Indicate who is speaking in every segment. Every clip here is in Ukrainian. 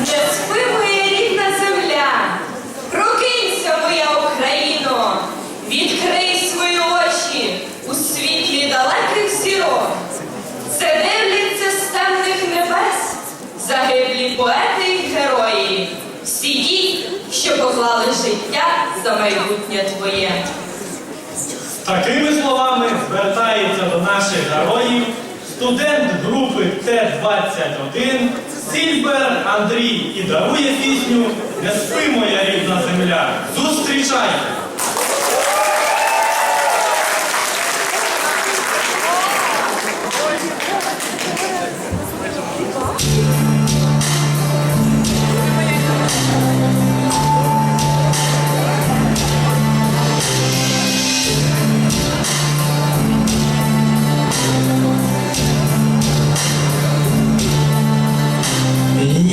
Speaker 1: Не спи, рідна земля, прокинься, моя Україно, відкрий свої очі у світлі далеких зірок. Це дивляться темних небес, загиблі поети й герої, всі ті, що поклали життя за майбутнє твоє.
Speaker 2: Такими словами звертається до наших героїв студент групи Т-21 Сільбер Андрій і дарує пісню Не спи, моя рідна земля. Зустрічайте!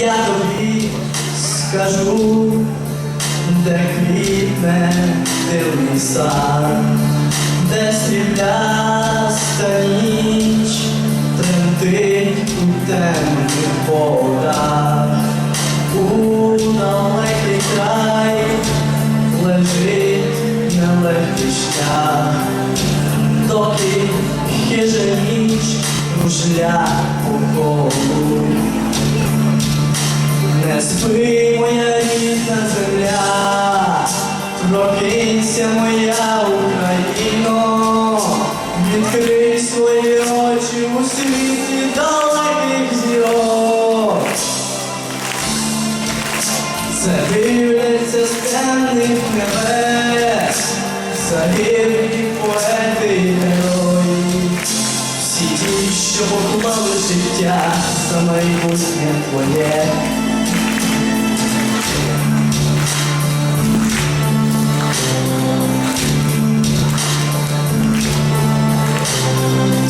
Speaker 3: Я тобі скажу, де квітне дивний сад, де срібляста ніч тремтить у темних водах, у далекий край лежить нелегкий шлях, доки хижа ніч кружля по колу. Спи, моя рідна земля, прокинься, моя Україно, відкрий свої очі у світі далеких. Це дивляться з темних небес, загиблі герої. Всі ті, що життя за майбутнє твоє.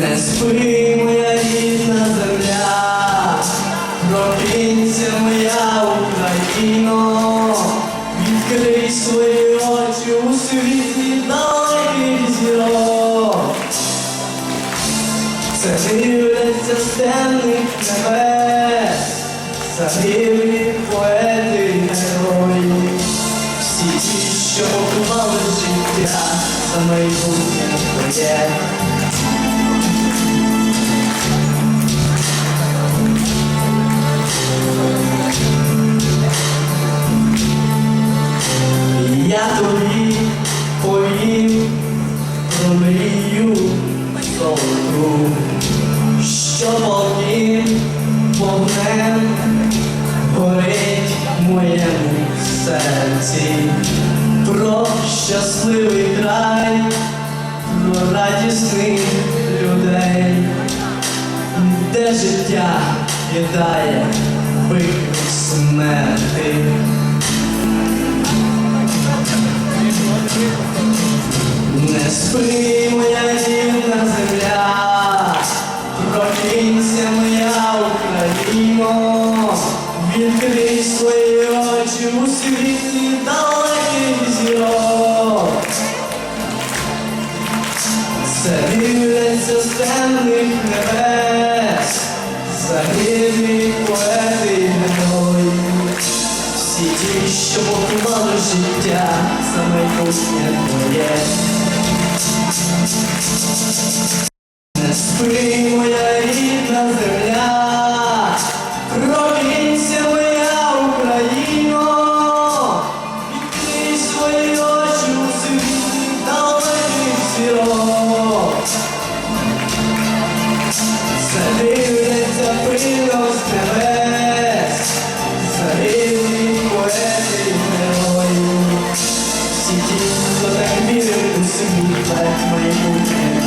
Speaker 3: Не спи, моя рідна земля, прокинься, моя Україно, відкрий свої очі у світлі далеких зірок. Це з темних небес, загиблі поети герої, всі ті, що поклали життя за майбутнє твоє. Я тобі повім про мрію золоту, що полким вогнем горить в моєму серці, про щасливий край, про радісних людей, де життя кидає виклик смерти. Спи, моя земля, прокинься, моя Україно, відкрий свої очі у світлі далеких зірок. Це дивляться з темних небес, загиблі. Всі ті, що поклали життя за майбутнє твоє. Не спи, моя рідна земля, провінція моя Україно, відкрий свої очі у світ та зірок. Задивляться пилом з тебе, зарівні. Всі що так вірив у світ, в майбутнє.